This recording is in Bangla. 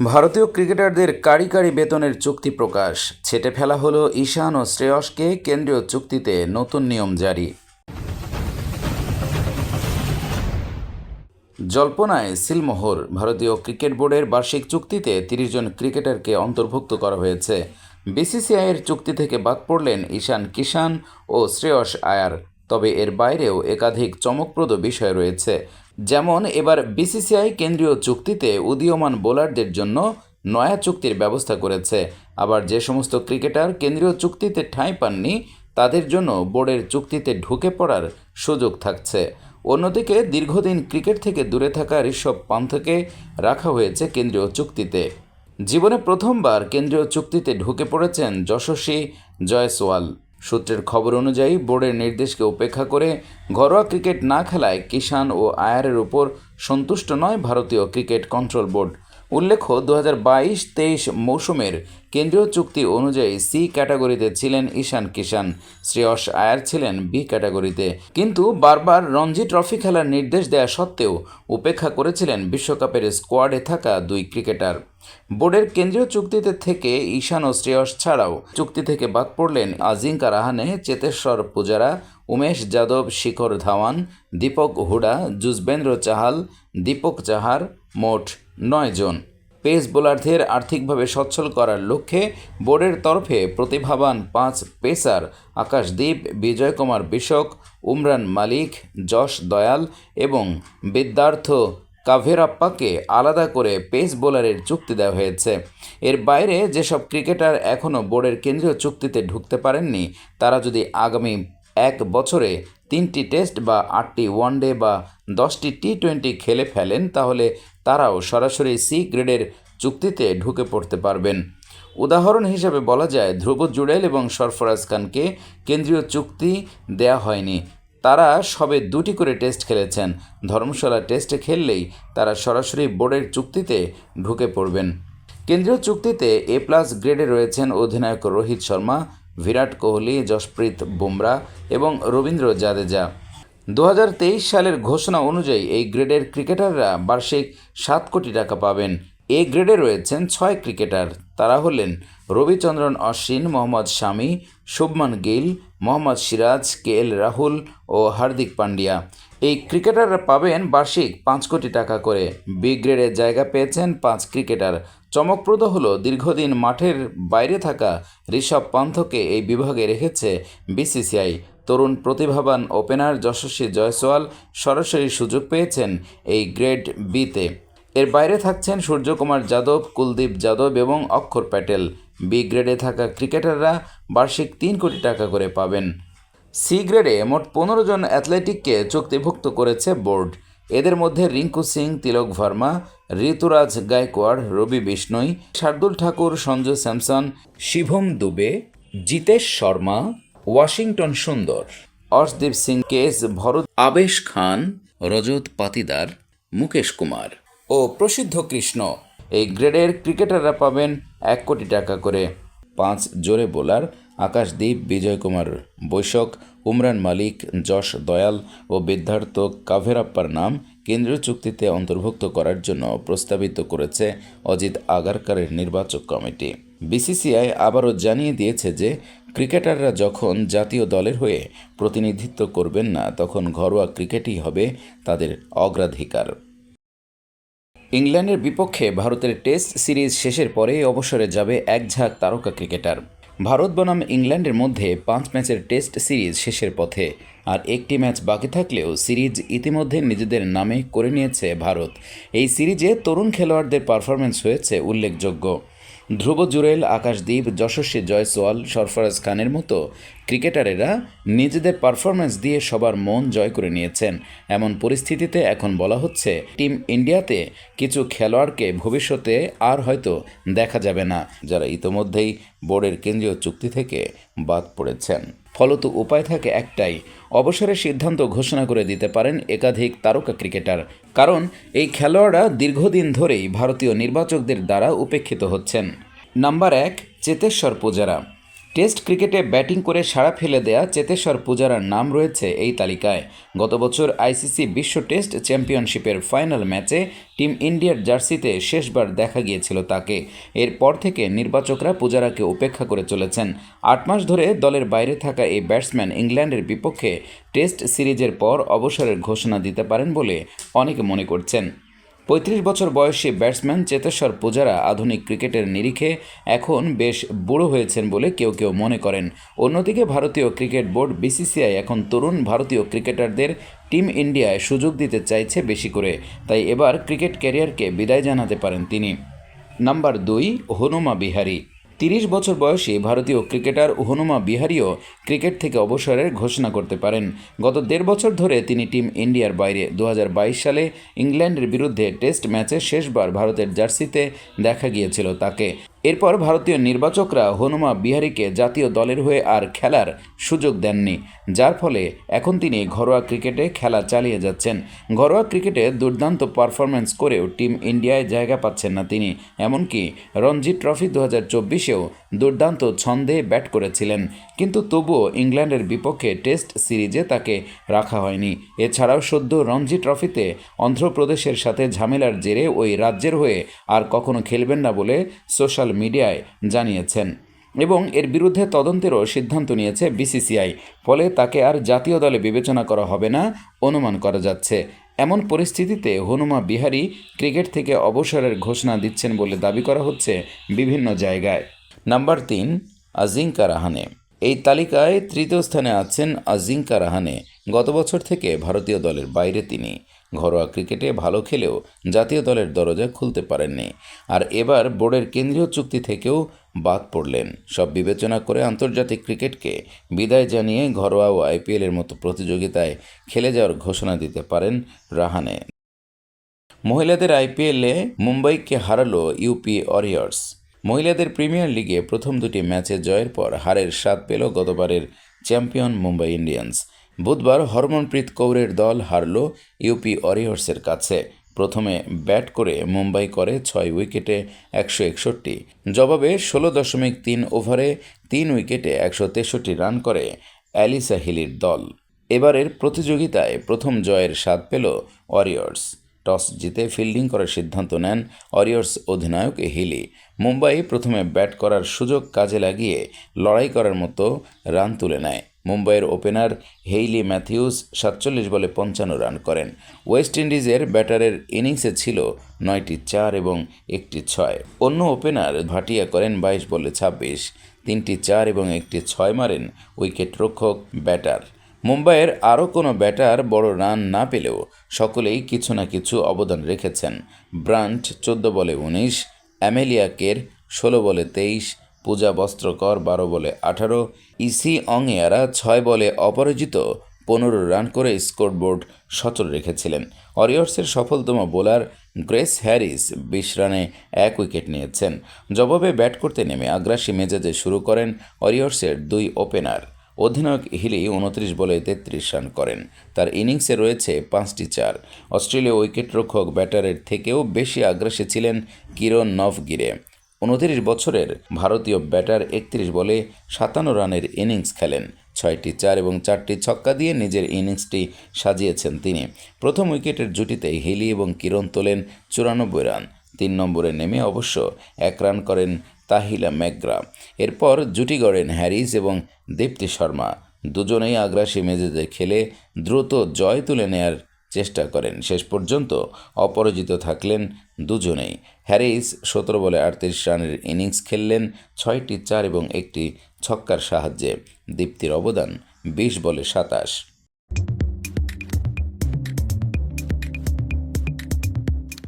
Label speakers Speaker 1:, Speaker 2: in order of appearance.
Speaker 1: ভারতীয় ক্রিকেটারদের কারি কারি বেতনের চুক্তি প্রকাশ। ছেটে ফেলা হলো ঈশান ও শ্রেয়সকে কেন্দ্রীয় চুক্তিতে নতুন নিয়ম জারি। জল্পনায় সিলমোহর, ভারতীয় ক্রিকেট বোর্ডের বার্ষিক চুক্তিতে তিরিশ জন ক্রিকেটারকে অন্তর্ভুক্ত করা হয়েছে। বিসিসিআইয়ের চুক্তি থেকে বাদ পড়লেন ঈশান কিষান ও শ্রেয়স আয়ার। তবে এর বাইরেও একাধিক চমকপ্রদ বিষয় রয়েছে। যেমন, এবার বিসিসিআই কেন্দ্রীয় চুক্তিতে উদীয়মান বোলারদের জন্য নয়া চুক্তির ব্যবস্থা করেছে। আবার যে সমস্ত ক্রিকেটার কেন্দ্রীয় চুক্তিতে ঠাঁই পাননি, তাদের জন্য বোর্ডের চুক্তিতে ঢুকে পড়ার সুযোগ থাকছে। অন্যদিকে, দীর্ঘদিন ক্রিকেট থেকে দূরে থাকা ঋষভ পান্থকে রাখা হয়েছে কেন্দ্রীয় চুক্তিতে। জীবনে প্রথমবার কেন্দ্রীয় চুক্তিতে ঢুকে পড়েছেন যশস্বী জয়সওয়াল। সূত্রের খবর অনুযায়ী, বোর্ডের নির্দেশকে উপেক্ষা করে ঘরোয়া ক্রিকেট না খেলায় কিষান ও আয়ারের উপর সন্তুষ্ট নয় ভারতীয় ক্রিকেট কন্ট্রোল বোর্ড। উল্লেখ্য দু হাজার বাইশ তেইশ মৌসুমের কেন্দ্রীয় চুক্তি অনুযায়ী সি ক্যাটাগরিতে ছিলেন ঈশান কিষান শ্রেয়স আয়ার ছিলেন বি ক্যাটাগরিতে। কিন্তু বারবার রঞ্জি ট্রফি খেলার নির্দেশ দেওয়া সত্ত্বেও উপেক্ষা করেছিলেন বিশ্বকাপের স্কোয়াডে থাকা দুই ক্রিকেটার। বোর্ডের কেন্দ্রীয় চুক্তিতে থেকে ঈশান ও শ্রেয়স ছাড়াও চুক্তি থেকে বাদ পড়লেন আজিঙ্কা রাহানে, চেতেশ্বর পূজারা, উমেশ যাদব, শিখর ধাওয়ান, দীপক হুডা, যুজবেন্দ্র চাহাল, দীপক চাহার, মোট নয় জন। পেস বোলারদের আর্থিকভাবে সচ্ছল করার লক্ষ্যে বোর্ডের তরফে প্রতিভাবান পাঁচ পেসার আকাশদীপ বিজয় কুমার বিশক, উমরান মালিক, যশ দয়াল এবং বিদ্যার্থ কাভেরাপ্পাকে আলাদা করে পেস বোলারের চুক্তি দেওয়া হয়েছে। এর বাইরে যেসব ক্রিকেটার এখনও বোর্ডের কেন্দ্রীয় চুক্তিতে ঢুকতে পারেননি, তারা যদি আগামী এক বছরে তিনটি টেস্ট বা আটটি ওয়ানডে বা দশটি টি টোয়েন্টি খেলে ফেলেন, তাহলে তারাও সরাসরি সি গ্রেডের চুক্তিতে ঢুকে পড়তে পারবেন। উদাহরণ হিসেবে বলা যায়, ধ্রুব জুড়েল এবং সরফরাজ খানকে কেন্দ্রীয় চুক্তি দেয়া হয়নি। তারা সবে দুটি করে টেস্ট খেলেছেন। ধর্মশালা টেস্টে খেললেই তারা সরাসরি বোর্ডের চুক্তিতে ঢুকে পড়বেন। কেন্দ্রীয় চুক্তিতে এ প্লাস গ্রেডে রয়েছেন অধিনায়ক রোহিত শর্মা, বিরাট কোহলি, যশপ্রীত বুমরা এবং রবীন্দ্র জাদেজা। দু হাজার তেইশ সালের ঘোষণা অনুযায়ী এই গ্রেডের ক্রিকেটাররা বার্ষিক সাত কোটি টাকা পাবেন। এ গ্রেডে রয়েছেন ছয় ক্রিকেটার। তারা হলেন রবিচন্দ্রন অশ্বিন, মোহাম্মদ শামি, শুভমান গিল, মোহাম্মদ সিরাজ কে এল রাহুল ও হার্দিক পান্ডিয়া। এই ক্রিকেটাররা পাবেন বার্ষিক পাঁচ কোটি টাকা করে। বি গ্রেডের জায়গা পেয়েছেন পাঁচ ক্রিকেটার। চমকপ্রদ হলো দীর্ঘদিন মাঠের বাইরে থাকা ঋষভ পান্থকে এই বিভাগে রেখেছে বিসিসিআই। তরুণ প্রতিভাবান ওপেনার যশস্বী জয়সওয়াল সরাসরি সুযোগ পেয়েছেন এই গ্রেড বিতে। এর বাইরে থাকছেন সূর্যকুমার যাদব, কুলদীপ যাদব এবং অক্ষর প্যাটেল। বি গ্রেডে থাকা ক্রিকেটাররা বার্ষিক তিন কোটি টাকা করে পাবেন। সি গ্রেডে মোট পনেরো জন অ্যাথলেটিককে চুক্তিভুক্ত করেছে বোর্ড। এদের মধ্যে রিঙ্কু সিং, তিলক ভার্মা, ঋতুরাজ গায়কোয়াড়, রবি বিষ্ণই, শার্দুল ঠাকুর সঞ্জু স্যামসন, শিভম দুবে, জিতেশ শর্মা ওয়াশিংটন সুন্দর। অর্শদীপ সিং কেস, ভরত আবেশ খান, রজত পাতিদার, মুকেশ কুমার। ও প্রসিদ্ধ কৃষ্ণ, এই গ্রেডের ক্রিকেটাররা পাবেন এক কোটি টাকা করে। পাঁচ জোরে বোলার, আকাশদীপ, বিজয় কুমার বৈশক, উমরান মালিক, যশ দয়াল ও বিদ্যার্থ কাভেরাপ্পার নাম কেন্দ্রীয় চুক্তিতে অন্তর্ভুক্ত করার জন্য প্রস্তাবিত করেছে অজিত আগারকারের নির্বাচক কমিটি। বিসিসিআই আবারও জানিয়ে দিয়েছে যে ক্রিকেটাররা যখন জাতীয় দলের হয়ে প্রতিনিধিত্ব করবেন না, তখন ঘরোয়া ক্রিকেটই হবে তাদের অগ্রাধিকার। ইংল্যান্ডের বিপক্ষে ভারতের টেস্ট সিরিজ শেষের পরে অবসরে যাবে এক ঝাঁক তারকা ক্রিকেটার। ভারত বনাম ইংল্যান্ডের মধ্যে পাঁচ ম্যাচের টেস্ট সিরিজ শেষের পথে, আর একটি ম্যাচ বাকি থাকলেও সিরিজ ইতিমধ্যে নিজেদের নামে করে নিয়েছে ভারত। এই সিরিজে তরুণ খেলোয়াড়দের পারফরমেন্স হয়েছে উল্লেখযোগ্য। ধ্রুব জুরেল আকাশদ্বীপ যশস্বী জয়সওয়াল সরফরাজ খানের মতো ক্রিকেটারেরা নিজেদের পারফরমেন্স দিয়ে সবার মন জয় করে নিয়েছেন। এমন পরিস্থিতিতে এখন বলা হচ্ছে, টিম ইন্ডিয়াতে কিছু খেলোয়াড়কে ভবিষ্যতে আর হয়তো দেখা যাবে না, যারা ইতোমধ্যেই বোর্ডের কেন্দ্রীয় চুক্তি থেকে বাদ পড়েছেন। ফলত উপায় থাকে একটাই, অবসরের সিদ্ধান্ত ঘোষণা করে দিতে পারেন একাধিক তারকা ক্রিকেটার। কারণ, এই খেলোয়াড়রা দীর্ঘদিন ধরেই ভারতীয় নির্বাচকদের দ্বারা উপেক্ষিত হচ্ছেন। নাম্বার এক, চেতেশ্বর পূজারা। টেস্ট ক্রিকেটে ব্যাটিং করে সাড়া ফেলে দেয়া চেতেশ্বর পূজারার নাম রয়েছে এই তালিকায়। গত বছর আইসিসি বিশ্ব টেস্ট চ্যাম্পিয়নশিপের ফাইনাল ম্যাচে টিম ইন্ডিয়ার জার্সিতে শেষবার দেখা গিয়েছিল তাকে। এরপর থেকে নির্বাচকরা পূজারাকে উপেক্ষা করে চলেছেন। আট মাস ধরে দলের বাইরে থাকা এই ব্যাটসম্যান ইংল্যান্ডের বিপক্ষে টেস্ট সিরিজের পর অবসরের ঘোষণা দিতে পারেন বলে অনেকে মনে করছেন। পঁয়ত্রিশ বছর বয়সী ব্যাটসম্যান চেতেশ্বর পূজারা আধুনিক ক্রিকেটের নিরিখে এখন বেশ বুড়ো হয়েছেন বলে কেউ কেউ মনে করেন। অন্যদিকে ভারতীয় ক্রিকেট বোর্ড বিসিসিআই এখন তরুণ ভারতীয় ক্রিকেটারদের টিম ইন্ডিয়ায় সুযোগ দিতে চাইছে বেশি করে। তাই এবার ক্রিকেট ক্যারিয়ারকে বিদায় জানাতে পারেন তিনি। নাম্বার দুই, হনুমা বিহারী। তিরিশ বছর বয়সী ভারতীয় ক্রিকেটার হনুমা বিহারীও ক্রিকেট থেকে অবসরের ঘোষণা করতে পারেন। গত দেড় বছর ধরে তিনি টিম ইন্ডিয়ার বাইরে। দু হাজার বাইশ সালে ইংল্যান্ডের বিরুদ্ধে টেস্ট ম্যাচে শেষবার ভারতের জার্সিতে দেখা গিয়েছিল তাকে। এরপর ভারতীয় নির্বাচকরা হনুমা বিহারীকে জাতীয় দলের হয়ে আর খেলার সুযোগ দেননি, যার ফলে এখন তিনি ঘরোয়া ক্রিকেটে খেলা চালিয়ে যাচ্ছেন। ঘরোয়া ক্রিকেটে দুর্দান্ত পারফরম্যান্স করেও টিম ইন্ডিয়ায় জায়গা পাচ্ছেন না তিনি, এমনকি রঞ্জি ট্রফি দু হাজার চব্বিশেও দুর্দান্ত ছন্দে ব্যাট করেছিলেন। কিন্তু তবুও ইংল্যান্ডের বিপক্ষে টেস্ট সিরিজে তাকে রাখা হয়নি। এছাড়াও সদ্য রঞ্জি ট্রফিতে অন্ধ্রপ্রদেশের সাথে ঝামেলার জেরে ওই রাজ্যের হয়ে আর কখনো খেলবেন না বলে সোশ্যাল মিডিয়ায় জানিয়েছেন এবং এর বিরুদ্ধে তদন্তেরও সিদ্ধান্ত নিয়েছে বিসিসিআই। ফলে তাকে আর জাতীয় দলে বিবেচনা করা হবে না, অনুমান করা যাচ্ছে। এমন পরিস্থিতিতে হনুমা বিহারী ক্রিকেট থেকে অবসরের ঘোষণা দিচ্ছেন বলে দাবি করা হচ্ছে বিভিন্ন জায়গায়। নাম্বার তিন, আজিঙ্কা রাহানে। এই তালিকায় তৃতীয় স্থানে আছেন আজিঙ্কা রাহানে। গত বছর থেকে ভারতীয় দলের বাইরে তিনি। ঘরোয়া ক্রিকেটে ভালো খেলেও জাতীয় দলের দরজা খুলতে পারেননি। আর এবার বোর্ডের কেন্দ্রীয় চুক্তি থেকেও বাদ পড়লেন। সব বিবেচনা করে আন্তর্জাতিক ক্রিকেটকে বিদায় জানিয়ে ঘরোয়া ও আইপিএলের মতো প্রতিযোগিতায় খেলে যাওয়ার ঘোষণা দিতে পারেন রাহানে। মহিলাদের আইপিএলে মুম্বাইকে হারালো ইউপি ওয়ারিয়র্স। মহিলাদের প্রিমিয়ার লিগে প্রথম দুটি ম্যাচে জয়ের পর হারের স্বাদ পেল গতবারের চ্যাম্পিয়ন মুম্বাই ইন্ডিয়ান্স। বুধবার হরমনপ্রীত কৌরের দল হারল ইউপি ওয়ারিয়র্সের কাছে। প্রথমে ব্যাট করে মুম্বাই করে ছয় উইকেটে একশো একষট্টি। জবাবে ষোলো দশমিক তিন ওভারে তিন উইকেটে একশো তেষট্টি রান করে অ্যালিসা হিলির দল। এবারের প্রতিযোগিতায় প্রথম জয়ের স্বাদ পেল ওয়ারিয়র্স। টস জিতে ফিল্ডিং করার সিদ্ধান্ত নেন ওয়ারিয়র্স অধিনায়ক হিলি। মুম্বাই প্রথমে ব্যাট করার সুযোগ কাজে লাগিয়ে লড়াই করার মতো রান তুলে নেয়। মুম্বাইয়ের ওপেনার হেইলি ম্যাথিউস সাতচল্লিশ বলে পঞ্চান্ন রান করেন। ওয়েস্ট ইন্ডিজের ব্যাটারের ইনিংসে ছিল নয়টি চার এবং একটি ছয়। অন্য ওপেনার ভাটিয়া করেন বাইশ বলে ছাব্বিশ। তিনটি চার এবং একটি ছয় মারেন উইকেট রক্ষক ব্যাটার। মুম্বাইয়ের আরও কোনো ব্যাটার বড় রান না পেলেও সকলেই কিছু না কিছু অবদান রেখেছেন। ব্রান্ট চোদ্দ বলে উনিশ, অ্যামেলিয়াকের ষোলো বলে তেইশ পূজা বস্ত্রকর বারো বলে আঠারো। ইসি অং অংয়ারা ছয় বলে অপরাজিত পনেরো রান করে স্কোরবোর্ড সচল রেখেছিলেন। অরিয়র্সের সফলতম বোলার গ্রেস হ্যারিস বিশ রানে এক উইকেট নিয়েছেন। জবাবে ব্যাট করতে নেমে আগ্রাসী মেজাজে শুরু করেন অরিয়র্সের দুই ওপেনার। অধিনায়ক হিলি উনত্রিশ বলে তেত্রিশ রান করেন। তার ইনিংসে রয়েছে পাঁচটি চার। অস্ট্রেলীয় উইকেটরক্ষক ব্যাটারের থেকেও বেশি আগ্রাসী ছিলেন কিরণ নভগিরে। উনত্রিশ বছরের ভারতীয় ব্যাটার একত্রিশ বলে সাতান্ন রানের ইনিংস খেলেন। ছয়টি চার এবং চারটি ছক্কা দিয়ে নিজের ইনিংসটি সাজিয়েছেন তিনি। প্রথম উইকেটের জুটিতে হিলি এবং কিরণ তোলেন চুরানব্বই রান। তিন নম্বরে নেমে অবশ্য এক রান করেন তাহিলা ম্যাকগ্রা এরপর জুটি গড়েন হ্যারিস এবং দীপ্তি শর্মা। দুজনেই আগ্রাসী মেজেজে খেলে দ্রুত জয় তুলে নেয়ার চেষ্টা করেন। শেষ পর্যন্ত অপরাজিত থাকলেন দুজনেই। হ্যারিস সতেরো বলে আটত্রিশ রানের ইনিংস খেললেন, ছয়টি চার এবং একটি ছক্কার সাহায্যে। দীপ্তির অবদান বিশ বলে সাতাশ।